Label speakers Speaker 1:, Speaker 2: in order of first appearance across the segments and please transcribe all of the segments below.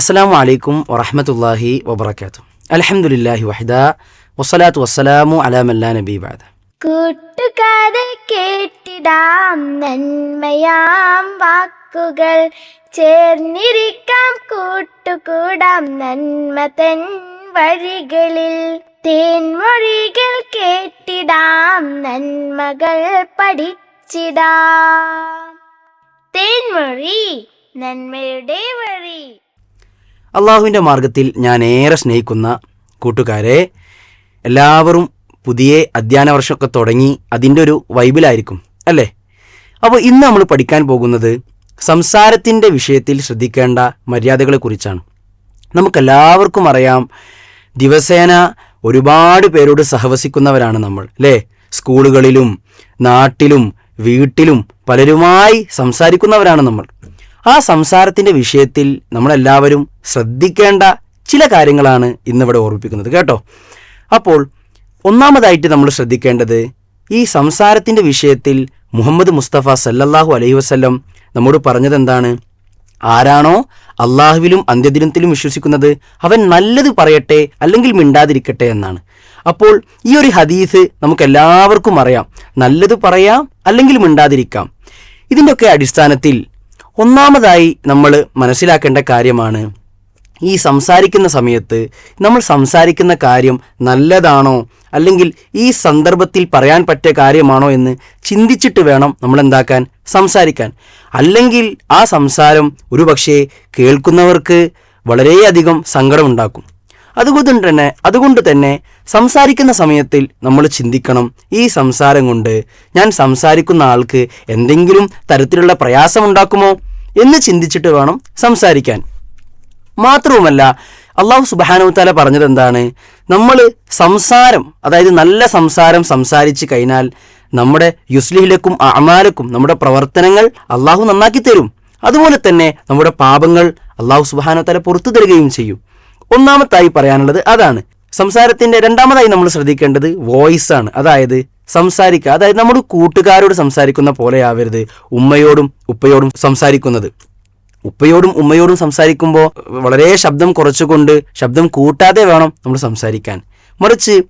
Speaker 1: അസ്സലാമു അലൈക്കും വറഹമത്തല്ലാഹി വബർക്കാത്തു അലഹമുല്ലാഹി വഹിദ വസ്സലാത്തു വസ്സലാമു അലാമല്ലാ നബി വാദ
Speaker 2: കൂട്ടുകാരെ കേട്ടിടാം നന്മയാം വാക്കുകൾ ചേർന്നിരിക്കാം കൂട്ടുകൂടാം നന്മ തൻ വഴികളിൽ. തേൻമൊഴികൾ കേട്ടിടാം നന്മകൾ പഠിച്ചിടാം. തേൻമൊഴി നന്മയുടെ വഴി.
Speaker 1: അള്ളാഹുവിന്റെ മാർഗത്തിൽ ഞാൻ ഏറെ സ്നേഹിക്കുന്ന കൂട്ടുകാരെ എല്ലാവരും പുതിയ അധ്യയന വർഷമൊക്കെ തുടങ്ങി അതിന്റെ ഒരു വൈബിലായിരിക്കും അല്ലേ? അപ്പോൾ ഇന്ന് നമ്മൾ പഠിക്കാൻ പോകുന്നത് സംസാരത്തിന്റെ വിഷയത്തിൽ ശ്രദ്ധിക്കേണ്ട മര്യാദകളെക്കുറിച്ചാണ്. നമുക്കെല്ലാവർക്കും അറിയാം ദിവസേന ഒരുപാട് പേരോട് സഹവസിക്കുന്നവരാണ് നമ്മൾ അല്ലേ? സ്കൂളുകളിലും നാട്ടിലും വീട്ടിലും പലരുമായി സംസാരിക്കുന്നവരാണ് നമ്മൾ. ആ സംസാരത്തിന്റെ വിഷയത്തിൽ നമ്മളെല്ലാവരും ശ്രദ്ധിക്കേണ്ട ചില കാര്യങ്ങളാണ് ഇന്നിവിടെ ഓർമ്മിപ്പിക്കുന്നത് കേട്ടോ? അപ്പോൾ ഒന്നാമതായിട്ട് നമ്മൾ ശ്രദ്ധിക്കേണ്ടത് ഈ സംസാരത്തിന്റെ വിഷയത്തിൽ മുഹമ്മദ് മുസ്തഫ സല്ലല്ലാഹു അലൈഹി വസല്ലം നമ്മോട് പറഞ്ഞത് എന്താണ് ആരാണോ അള്ളാഹുവിലും അന്ത്യദിനത്തിലും വിശ്വസിക്കുന്നത് അവൻ നല്ലത് പറയട്ടെ അല്ലെങ്കിൽ മിണ്ടാതിരിക്കട്ടെ എന്നാണ്. അപ്പോൾ ഈ ഒരു ഹദീസ് നമുക്ക് എല്ലാവർക്കും അറിയാം. നല്ലത് പറയാം അല്ലെങ്കിൽ മിണ്ടാതിരിക്കാം. ഇതിന്റെയൊക്കെ അടിസ്ഥാനത്തിൽ ഒന്നാമതായി നമ്മൾ മനസ്സിലാക്കേണ്ട കാര്യമാണ് ഈ സംസാരിക്കുന്ന സമയത്ത് നമ്മൾ സംസാരിക്കുന്ന കാര്യം നല്ലതാണോ? അല്ലെങ്കിൽ ഈ സന്ദർഭത്തിൽ പറയാൻ പറ്റിയ കാര്യമാണോ എന്ന് ചിന്തിച്ചിട്ട് വേണം നമ്മൾ എന്താക്കാൻ സംസാരിക്കാൻ. അല്ലെങ്കിൽ ആ സംസാരം ഒരുപക്ഷെ കേൾക്കുന്നവർക്ക് വളരെയധികം സങ്കടമുണ്ടാക്കും. അതുകൊണ്ട് തന്നെ അതുകൊണ്ട് തന്നെ സംസാരിക്കുന്ന സമയത്തിൽ നമ്മൾ ചിന്തിക്കണം. ഈ സംസാരം കൊണ്ട് ഞാൻ സംസാരിക്കുന്ന ആൾക്ക് എന്തെങ്കിലും തരത്തിലുള്ള പ്രയാസമുണ്ടാക്കുമോ എന്ന് ചിന്തിച്ചിട്ട് വേണം സംസാരിക്കാൻ. മാത്രവുമല്ല അള്ളാഹു സുബാനുത്താല പറഞ്ഞത് എന്താണ് നമ്മൾ സംസാരം അതായത് നല്ല സംസാരം സംസാരിച്ച് കഴിഞ്ഞാൽ നമ്മുടെ യുസ്ലിഹിലേക്കും അമാലക്കും നമ്മുടെ പ്രവർത്തനങ്ങൾ അള്ളാഹു നന്നാക്കി തരും. അതുപോലെ തന്നെ നമ്മുടെ പാപങ്ങൾ അള്ളാഹു സുബാനുത്താല പുറത്തു തരികയും ചെയ്യും. ഒന്നാമത്തായി പറയാനുള്ളത് അതാണ്. സംസാരത്തിന്റെ രണ്ടാമതായി നമ്മൾ ശ്രദ്ധിക്കേണ്ടത് വോയിസ് ആണ്. അതായത് സംസാരിക്കുക. അതായത് നമ്മുടെ കൂട്ടുകാരോട് സംസാരിക്കുന്ന പോലെയാവരുത് ഉമ്മയോടും ഉപ്പയോടും സംസാരിക്കുന്നത്. ഉപ്പയോടും ഉമ്മയോടും സംസാരിക്കുമ്പോൾ വളരെ ശബ്ദം കുറച്ചുകൊണ്ട് ശബ്ദം കൂട്ടാതെ വേണം നമ്മൾ സംസാരിക്കാൻ. മറിച്ച്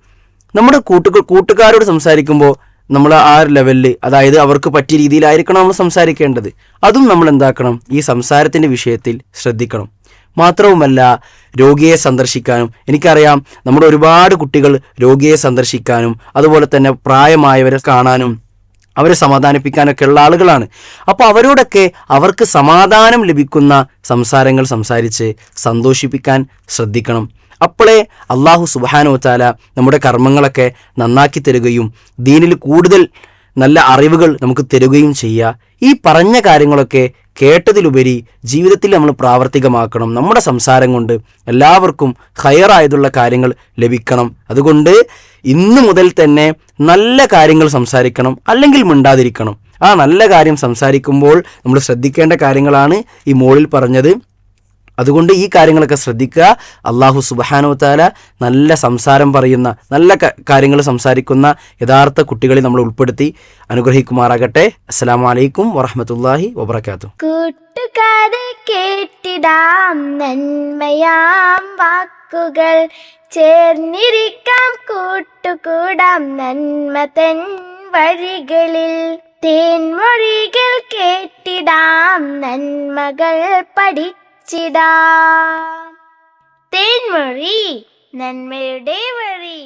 Speaker 1: നമ്മുടെ കൂട്ടുക കൂട്ടുകാരോട് സംസാരിക്കുമ്പോൾ നമ്മൾ ആ ലെവലിൽ അതായത് അവർക്ക് പറ്റിയ രീതിയിലായിരിക്കണം നമ്മൾ സംസാരിക്കേണ്ടത്. അതും നമ്മൾ എന്താക്കണം? ഈ സംസാരത്തിന്റെ വിഷയത്തിൽ ശ്രദ്ധിക്കണം. മാത്രവുമല്ല രോഗിയെ സന്ദർശിക്കാനും എനിക്കറിയാം നമ്മുടെ ഒരുപാട് കുട്ടികൾ രോഗിയെ സന്ദർശിക്കാനും അതുപോലെ തന്നെ പ്രായമായവരെ കാണാനും അവരെ സമാധാനിപ്പിക്കാനൊക്കെ ഉള്ള ആളുകളാണ്. അപ്പോൾ അവരോടൊക്കെ അവർക്ക് സമാധാനം ലഭിക്കുന്ന സംസാരങ്ങൾ സംസാരിച്ച് സന്തോഷിപ്പിക്കാൻ ശ്രദ്ധിക്കണം. അപ്പോളേ അള്ളാഹു സുബാനോ താല നമ്മുടെ കർമ്മങ്ങളൊക്കെ നന്നാക്കി തരുകയും ദീനിൽ കൂടുതൽ നല്ല അറിവുകൾ നമുക്ക് തരുകയും ചെയ്യുക ഈ പറഞ്ഞ കാര്യങ്ങളൊക്കെ കേട്ടതിലുപരി ജീവിതത്തിൽ നമ്മൾ പ്രാവർത്തികമാക്കണം. നമ്മുടെ സംസാരം കൊണ്ട് എല്ലാവർക്കും ഹയറായതുള്ള കാര്യങ്ങൾ ലഭിക്കണം. അതുകൊണ്ട് ഇന്ന് മുതൽ തന്നെ നല്ല കാര്യങ്ങൾ സംസാരിക്കണം അല്ലെങ്കിൽ മിണ്ടാതിരിക്കണം. ആ നല്ല കാര്യം സംസാരിക്കുമ്പോൾ നമ്മൾ ശ്രദ്ധിക്കേണ്ട കാര്യങ്ങളാണ് ഈ മോളിൽ പറഞ്ഞത്. അതുകൊണ്ട് ഈ കാര്യങ്ങളൊക്കെ ശ്രദ്ധിക്കുക. അള്ളാഹു സുബാനോ താല നല്ല സംസാരം പറയുന്ന നല്ല കാര്യങ്ങൾ സംസാരിക്കുന്ന യഥാർത്ഥ കുട്ടികളെ നമ്മൾ ഉൾപ്പെടുത്തി. അനുഗ്രഹിക്കുമാറാകട്ടെ. അസ്സാം വലൈക്കും വറഹമത്തല്ലാഹി വബർക്കാത്തു
Speaker 2: കേട്ടിടാം നന്മയാം വാക്കുകൾ. ചേർന്നിരിക്കാം കൂട്ടുകൂടാം നന്മ തൻ വഴികളിൽ. തേൻമൊഴികൾ കേട്ടിടാം നന്മകൾ പഠിച്ചിടാം തേൻമൊഴി നന്മയുടെ വഴി.